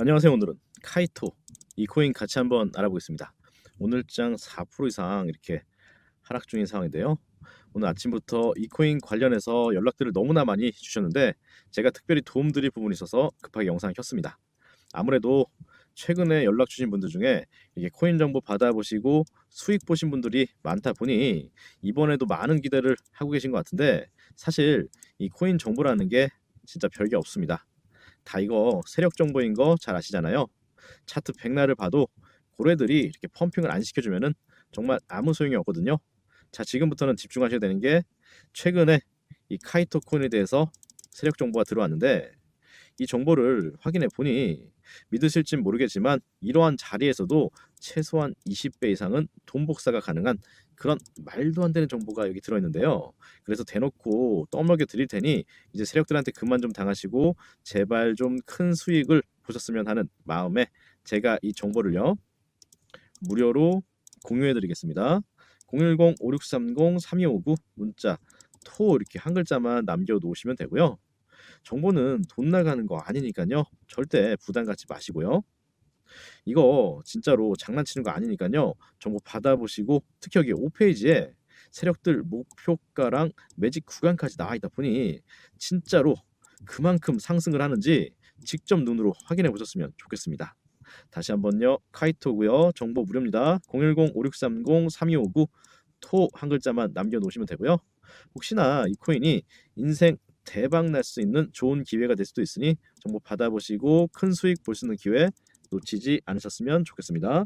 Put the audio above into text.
안녕하세요. 오늘은 카이토 이 코인 같이 한번 알아보겠습니다. 오늘장 4% 이상 이렇게 하락 중인 상황인데요. 오늘 아침부터 이 코인 관련해서 연락들을 너무나 많이 주셨는데 제가 특별히 도움드릴 부분이 있어서 급하게 영상을 켰습니다. 아무래도 최근에 연락 주신 분들 중에 이게 코인 정보 받아보시고 수익 보신 분들이 많다 보니 이번에도 많은 기대를 하고 계신 것 같은데 사실 이 코인 정보라는 게 진짜 별게 없습니다. 다 이거 세력 정보인 거 잘 아시잖아요. 차트 백날을 봐도 고래들이 이렇게 펌핑을 안 시켜주면은 정말 아무 소용이 없거든요. 자, 지금부터는 집중하셔야 되는 게 최근에 이 카이토 코인에 대해서 세력 정보가 들어왔는데 이 정보를 확인해 보니 믿으실진 모르겠지만 이러한 자리에서도 최소한 20배 이상은 돈 복사가 가능한 그런 말도 안 되는 정보가 여기 들어있는데요. 그래서 대놓고 떠먹여 드릴 테니 이제 세력들한테 그만 좀 당하시고 제발 좀 큰 수익을 보셨으면 하는 마음에 제가 이 정보를요 무료로 공유해 드리겠습니다. 010-5630-3259 문자 토 이렇게 한 글자만 남겨 놓으시면 되고요. 정보는 돈 나가는 거 아니니까요. 절대 부담 갖지 마시고요. 이거 진짜로 장난치는 거 아니니까요. 정보 받아보시고 특히 여기 5페이지에 세력들 목표가랑 매직 구간까지 나와 있다 보니 진짜로 그만큼 상승을 하는지 직접 눈으로 확인해 보셨으면 좋겠습니다. 다시 한번요. 카이토고요. 정보 무료입니다. 010-5630-3259 토 한 글자만 남겨 놓으시면 되고요. 혹시나 이 코인이 인생 대박 날 수 있는 좋은 기회가 될 수도 있으니 정보 받아보시고 큰 수익 볼 수 있는 기회 놓치지 않으셨으면 좋겠습니다.